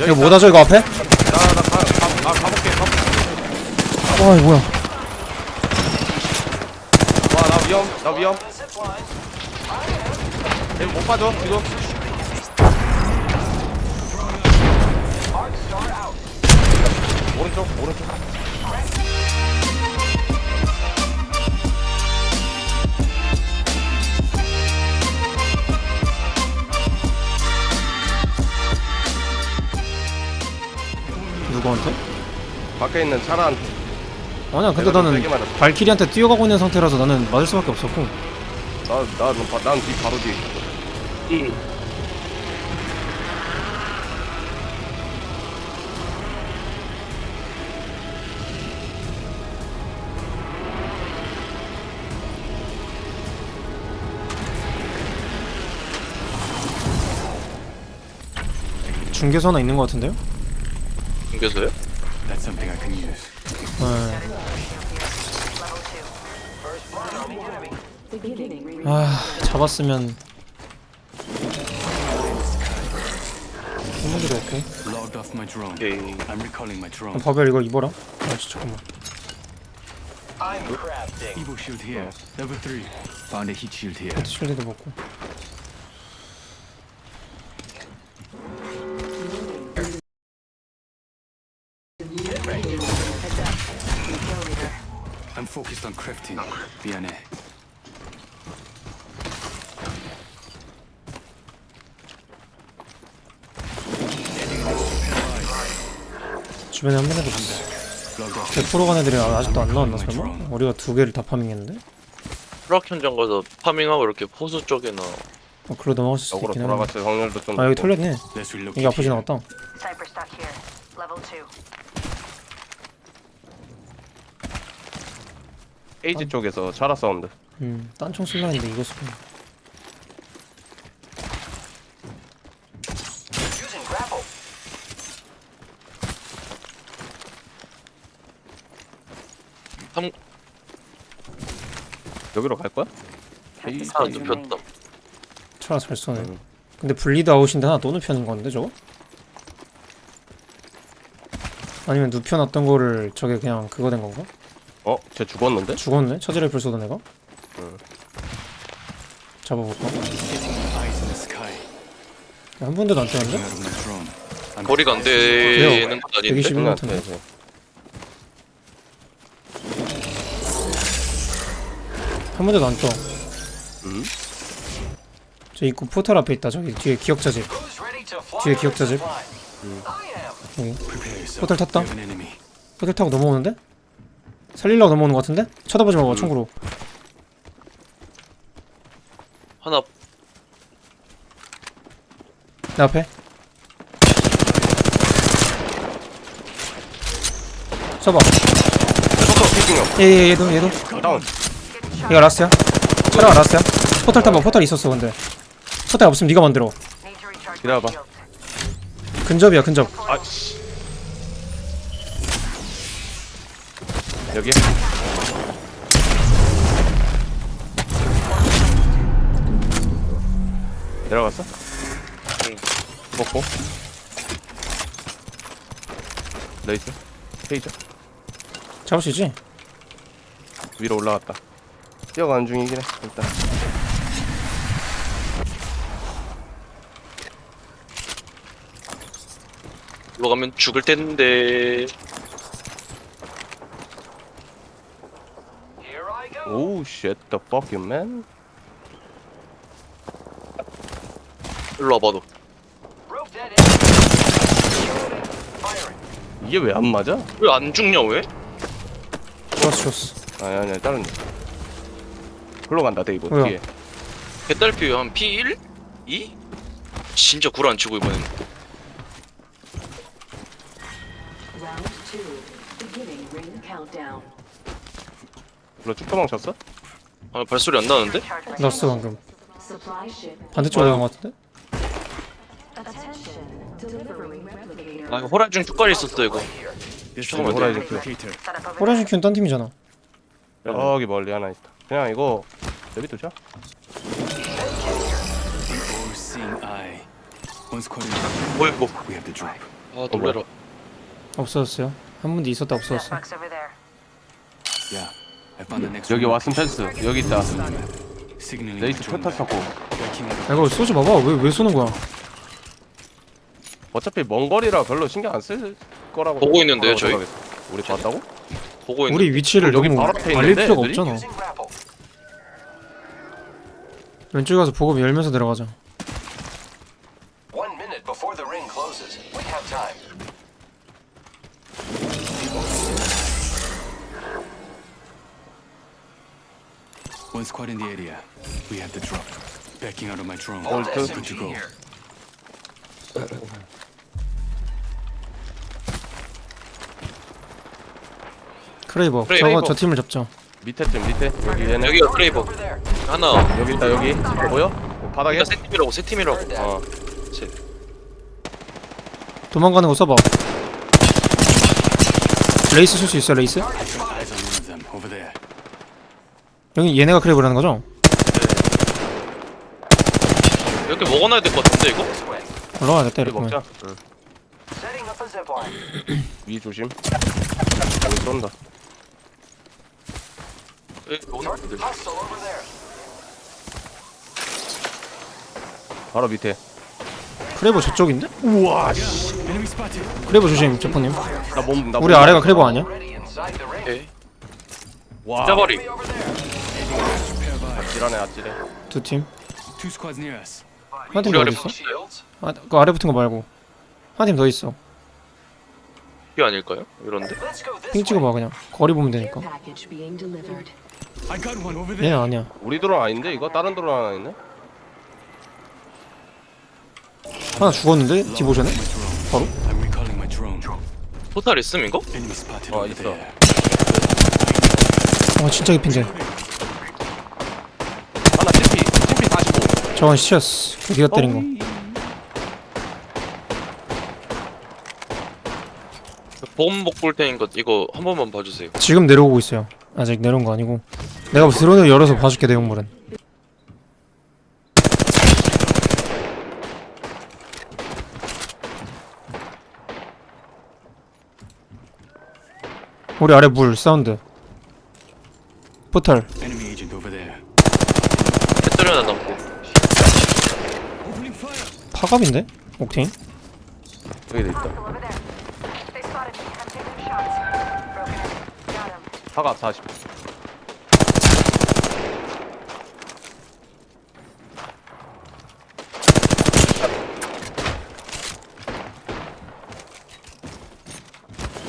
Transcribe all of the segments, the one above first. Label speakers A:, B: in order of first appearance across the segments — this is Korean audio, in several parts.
A: 이거 뭐다 저 이거 앞에?
B: 나나 가, 가, 가, 가볼게 가볼게
A: 와 이거 뭐야?
B: 와나 위험 나 위험. 이거 못 빠져 지금. 오른쪽 오른쪽
A: 누구한테?
B: 밖에 있는 차란
A: 아니야 근데
B: 내가 좀
A: 나는
B: 세게 맞았어.
A: 발키리한테 뛰어가고 있는 상태라서 나는 맞을 수밖에 없었고
B: 나나난뒤 바로 뒤에 있어.
A: 중계소 하나 있는 것 같은데요?
C: 중개소요?
D: That's something I can use.
A: 네. 아 잡았으면 손목이도 오케이
D: Logged off my drone.
C: 오케이
D: I'm recalling my drone.
A: 그럼 바벨 이거 입어라 아 진짜 잠깐만
D: Evo shield here. Level 3. Found a heat shield here.
A: 헤드 쉴드도 먹고
D: crafting. 미안해.
A: 주변에 한 번에도 없어
D: Logged off.
A: 100%간 애들이 아직도 안 나왔나 설마? 우리가 두 개를 다 파밍했는데?
C: 프락 현장 가서 파밍하고 이렇게 포수 쪽에나
A: 어 글로 넘어갔을 수도
B: 역으로
A: 있긴 하네
B: 돌아갔을 확률도 좀
A: 아 여기. 털렸네
D: Let's relocate.
A: 여기 앞으로
D: here.
E: Level 2.
B: 에이지 쪽에서 차라 사운드
A: 음 딴총 쓸라 했는데 이거 쓰고
C: 삼
B: 여기로 갈 거야? 에이,
C: 하나 눕혔다
A: 차라 잘 쏘네
B: 음.
A: 근데 분리드 아웃인데 하나 또 눕혀는 건데 저거? 아니면 눕혀놨던 거를 저게 그냥 그거 된 건가?
B: 어? 쟤 죽었는데?
A: 죽었네? 차지라이플 쏘던 애가?
B: 응.
A: 잡아볼까? 한 분대도 안 뜨는데?
C: 거리가 안 되는 건 아닌데
A: 120.
B: 응,
A: 같은데? 한 분대도 안 떠.
B: 음?
A: 저 입구 포털 앞에 있다. 저기 뒤에 기억자 집. 뒤에 기억자집. 여기.
D: Prepare yourself.
A: 포털 탔다.
D: We have an enemy.
A: 포털 타고 넘어오는데? 살리려고 넘어오는 것 같은데? 쳐다보지 마봐,
B: 음.
A: 총구로.
C: 하나
A: 내 앞에. 써봐.
B: 포터 피킹형
A: 얘, 얘, 얘도, 얘도.
B: 다운
A: 얘가 라스야. 차라가 라스야. 포털 타봐. 포털 있었어, 근데. 포털 없으면 네가 만들어.
B: 기다려봐.
A: 근접이야, 근접.
B: 아씨 여기. 내려갔어?
C: 응.
B: 먹고. 레이스. 페이저.
A: 잡을 수 있지?
B: 위로 올라갔다. 뛰어가는 중이긴 해 일단.
C: 올라가면 죽을 텐데
B: 오우 쉣 the fuck you man
C: 일로 와봐도
B: 이게 왜 안 맞아?
C: 왜 안 죽냐 왜?
A: 좋았어, 좋았어.
B: 아니 아니 다른 데 글로 간다 데이브
A: 뭐야?
B: 뒤에
C: 개딸피 한 P1? 2? 진짜 구라 안 치고 이번엔
E: Round 2. Beginning ring countdown.
B: 글로 쭉 도망쳤어?
C: 아 발소리 안 나는데?
E: Shields.
A: 방금. 반대쪽으로 간것 같은데?
E: Attention. Delivering replicator.
C: 아 이거 호라이즌 뚜까리 있었어 이거
E: over
A: 호라이즌 큐는 딴 팀이잖아.
B: 여기 멀리 하나 있다 그냥 이거
D: all-seeing eye. Caught in
C: 뭐야 이거
D: we have the drop.
C: 아 놀래라
A: 없어졌어요 한 분도 있었다 없어졌어.
D: Yeah.
B: 여기. 왓슨 펜스 여기 있다 레이스
D: Backing out
A: 야 이거 쏘지 봐봐 왜 왜 쏘는 거야
B: 어차피 먼 거리라 별로 신경 안 쓸 거라고
C: 보고 있는데요, 저희?
B: 생각했어. 우리 봤다고?
C: 보고 있는
A: 우리 위치를
B: 여기
A: 너무
B: 바로 앞에
A: 알릴
B: 있는데,
A: 필요가
B: 애들이?
A: 없잖아 왼쪽에 가서 보급 열면서 내려가자
F: One minute before the ring closes. We have time.
D: One squad in the area. We have the drop. Backing out of my drone.
B: Hold
D: Good
B: to-
D: to go.
F: here.
A: 크레이버
C: 크레이버.
A: 저거 저 팀을 잡자
B: 밑에 쯤 밑에 여기 얘네
C: 여기가 크레이버. 하나
B: 여기 있다 여기 보여? 어, 바닥에?
C: 여기가 세 팀이라고 세 팀이라고 어셋
A: 도망가는 거 써봐 레이스 쓸 수 있어 레이스?
D: Eyes on one of them over there.
A: 여기 얘네가 크레이버라는 거죠?
C: 이렇게 먹어놔야 될 것 같은데 이거?
A: 올라가야겠다
B: 우리
A: 이렇게
B: 먹자 응. 위 조심 여기 쏜다
F: over there.
B: 바로 밑에
A: 크레이버 저쪽인데?
D: Enemy spotted.
A: 크레이버 조심 제퍼님
B: 나몸나
A: 우리 아래가 크레이버 아니야?
C: 오케이
B: 와
C: 짜버리
B: 아찔하네 아찔해
A: 두 팀
D: Two squads near us.
A: 한 팀
C: 우리
A: 더
C: 아래
A: 있어? 아, 그 아래 붙은 거 말고 한 팀 더 있어
C: 이 아닐까요? 이런데?
A: 핑. 찍어봐 그냥 거리 보면 되니까
E: Package being delivered.
D: I got one over
A: 얘. 아니야
B: 우리 드론 아닌데 이거? 다른 드론 하나 있네?
A: 하나 죽었는데? 디보션에?
D: My drone.
A: 바로?
D: I'm recalling my drone.
C: 포탈 있음 이거?
D: Enemy spotted
B: 어,
D: over
B: 있어.
D: there.
A: 아 진짜 깊인데
B: 하나 TP TP 45
A: 저건 시체였어 그 니가 때린 거.
C: 보험 복볼 테니까 이거 한 번만 봐주세요.
A: 지금 내려오고 있어요. 아직 내려온 거 아니고. 내가 드론을 열어서 봐줄게 내용물은. 우리 아래 물 사운드.
D: there.
C: 배터리 하나 남고
A: 파갑인데? 옥테인?
B: 여기도 있다. 사각 40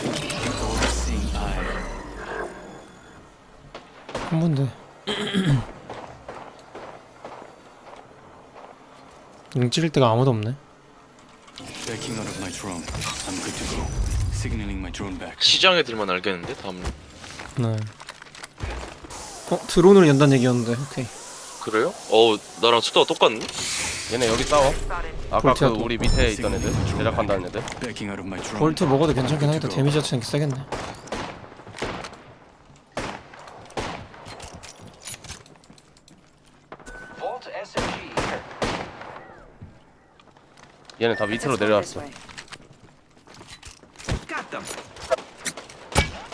D: All-seeing eye.
A: 한 분데 링 찌를 데가 아무도 없네
D: Backing out of my drone. I'm good to go. Signaling my drone back.
C: 시장 애들만 알겠는데 다음
A: 네 어? 드론을 연단 얘기였는데 오케이
C: 그래요? 어우 나랑 수다가 똑같네?
B: 얘네 여기 싸워 아까 그
A: 볼트야, 또.
B: 우리 밑에 있던 애들 제작한다는 애들.
A: 볼트 먹어도 괜찮긴 하겠다. 데미지 자체는 세겠네
B: 얘네 다 밑으로 내려왔어.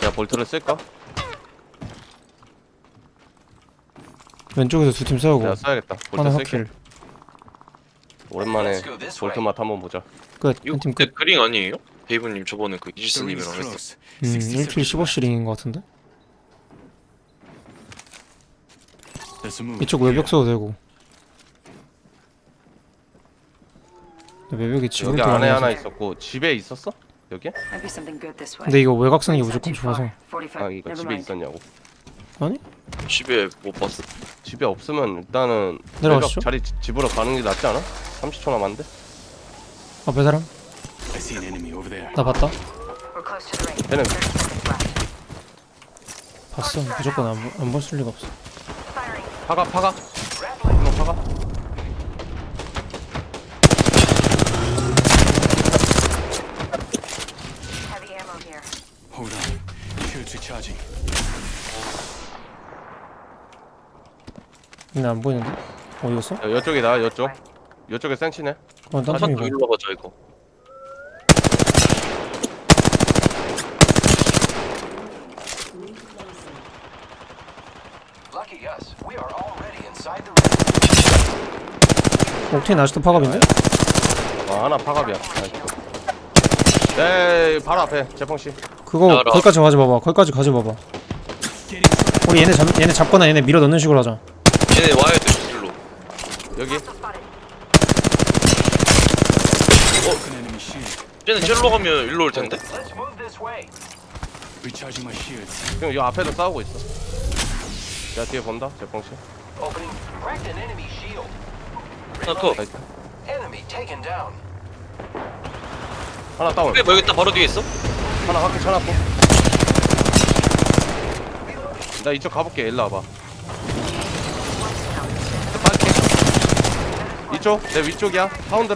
B: 야 볼트를 쓸까?
A: 왼쪽에서 두 팀 싸우고.
B: 내가 써야겠다.
A: 하나
B: 볼트 쓸게.
A: 확킬.
B: 오랜만에 볼트. 맛 한번 보자.
A: 끝.
C: 이거
A: 한팀
C: 그때
A: 끝.
C: 그링 아니에요? 베이브님 저번에 그 이지스님이랑 했어.
A: 음,
D: 60
A: 1킬
D: seconds
A: 15시링인 것 같은데? 이쪽 외벽 써도 되고 근데 외벽이 지금
B: 여기
A: 또
B: 안에. 하나 있었고 집에 있었어? 여기?
A: 근데 이거 외곽선이 무조건. 좋아서
E: 45.
B: 아 이거 집에. 있었냐고
A: 아니?
C: 집에 못 봤어
B: 집에 없으면 일단은
A: 내려가시죠.
B: 자리 지- 집으로 가는 게 낫지 않아? 30초 남았는데?
A: 앞에 사람?
D: I see an enemy over there.
A: 나 봤다.
B: 얘는
E: 30 seconds left.
A: 봤어 무조건 안볼수 리가 없어.
B: 파가 파가 한번 파가
D: 배터리
A: 차지. 나안 보이는데? 어디였어?
B: 야, 여쪽이다, 여쪽. 여쪽에 쌩치네.
A: 어, 딴 팀이
C: 일로 가자 이거.
A: 어떻게 나시도 파갑인데?
B: 아, 하나 파갑이야. 네 바로 앞에, 재펑씨.
A: 그거
C: 알아.
A: 거기까지 가져봐봐 거기까지 가져봐봐 우리 얘네 잡 얘네 잡거나 얘네 밀어 넣는 식으로 하자
C: 얘네 와야 돼 일로
B: 여기
D: enemy shield.
C: 쟤네 젤로 가면 일로 올 텐데
F: Let's move this way.
D: Recharging my shields.
B: 지금 이 앞에도 싸우고 있어 야 뒤에 본다 재펑씨
F: Opening. Cracked an enemy shield.
C: 하나 컷
B: 나이스
F: Enemy taken down.
B: 하나 다운.
C: 그래 뭐 여기 있다 바로 뒤에 있어?
B: 하나 확인 쳐놨고 나 이쪽 가볼게. 일로 와봐. 빠질게. 이쪽? 내 위쪽이야.
D: on.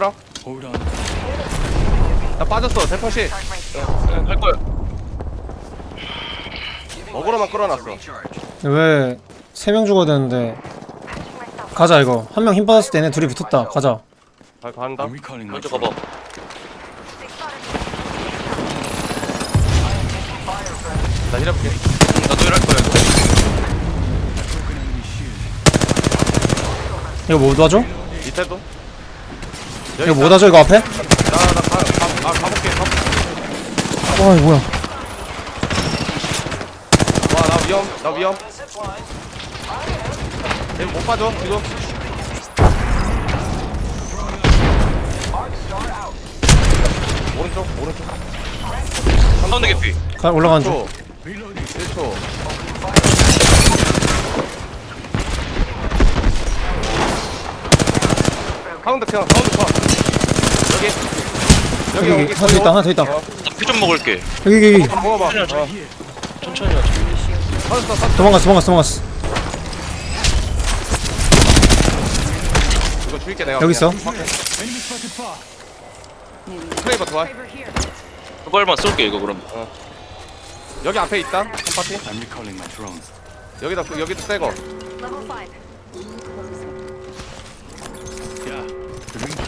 B: 나 빠졌어. 대펑씨
C: 할 거야.
B: 어그로만 끌어놨어.
A: 왜 세 명 죽어야 되는데. 가자 이거. 한 명 힘 빠졌을 때 얘네 둘이 붙었다. 가자.
B: 가, 간다.
C: 먼저. 가봐
B: 나 힐해볼게.
C: 나도 일할 거야 이거.
A: 이거 뭐 도와줘?
B: 밑에도?
A: 이거 뭐 도와줘 이거 앞에?
B: 나나 가, 가, 아, 가볼게 가볼게.
A: 와 이거 뭐야.
B: 와나 위험 나 위험. 얘 못 빠져 지금 오른쪽 오른쪽.
C: 사운드 개피.
A: 가, 올라가는 중.
B: 1초 1초 사운드 켜 사운드 켜 여기. 여기
A: 여기, 여기. 하나 더 있다 하나 더 있다.
B: 어,
C: 피좀 먹을게.
A: 여기 여기 여기.
B: 먹어봐. 어,
C: 천천히 하자.
A: 도망갔어 도망갔어 도망갔어.
B: 이거 줄게 내가.
A: 여기 있어.
B: 그냥. 스크레이버 도와
C: 두 발만 쏠게 이거 그럼
B: 여기 앞에 있다 한 파티
D: I'm recalling my drone.
B: 여기다 여기도 새거
E: Level 5.
D: Yeah. The ring.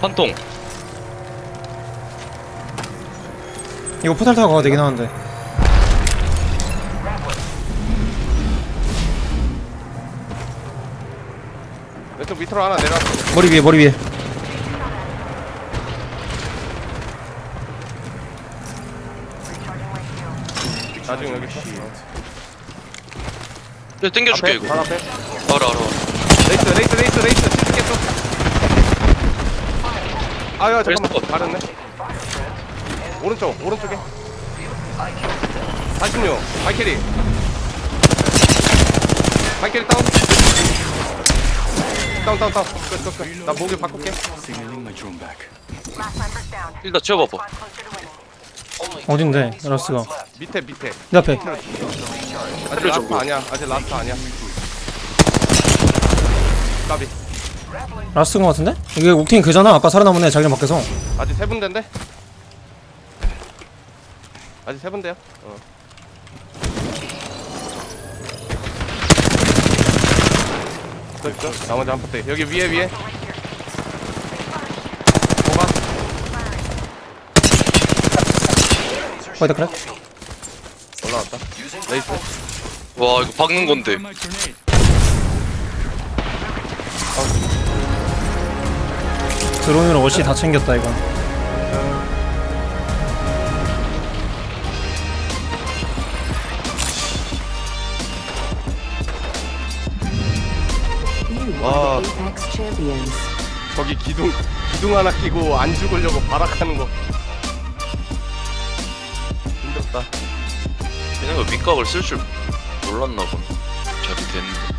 C: 한통
A: 이거 포탈 타고 가도 되긴 하는데
B: 왼쪽 밑으로 하나 내려왔어
A: 머리 위에 머리 위에
C: 네, 땡겨줄게
B: 앞에
C: 이거.
B: 바로 앞에?
C: 알아 알아
B: 레이스 레이스 레이스 레이스. 치즈겠어 아야 잠깐만.
C: 레이스
B: 가렸네. 오른쪽 오른쪽에. 46 발키리. 발키리 다운. 다운 다운 다운. 끝끝끝나 목에 바꿀게.
D: Signaling my drone back.
E: Last members down.
C: 일단
E: closer to winning.
A: 어딘데? 라스가.
B: 밑에 밑에.
A: 내 앞에.
B: 아직 라스트 아니야. 아직 라스트 아니야. 까비.
A: 라스인 것 같은데? 이게 옥테인 그잖아? 아까 살아남은 애 자기랑 밖에서.
B: 아직 세 군데인데? 아직 세 군데야? 어. 또 있어? 나머지 한 포트 여기 위에 위에 뭐가?
A: 거기다 그래?
B: 올라왔다 레이스
C: 와 이거 박는 건데.
A: 드론으로 어시 다 챙겼다 이건
B: 와
G: Apex champions.
B: 저기 기둥 기둥 하나 끼고 안 죽으려고 발악하는 거 힘들었다
C: 얘네가 밑각을 쓸 줄 몰랐나 보네. 자리 됐는데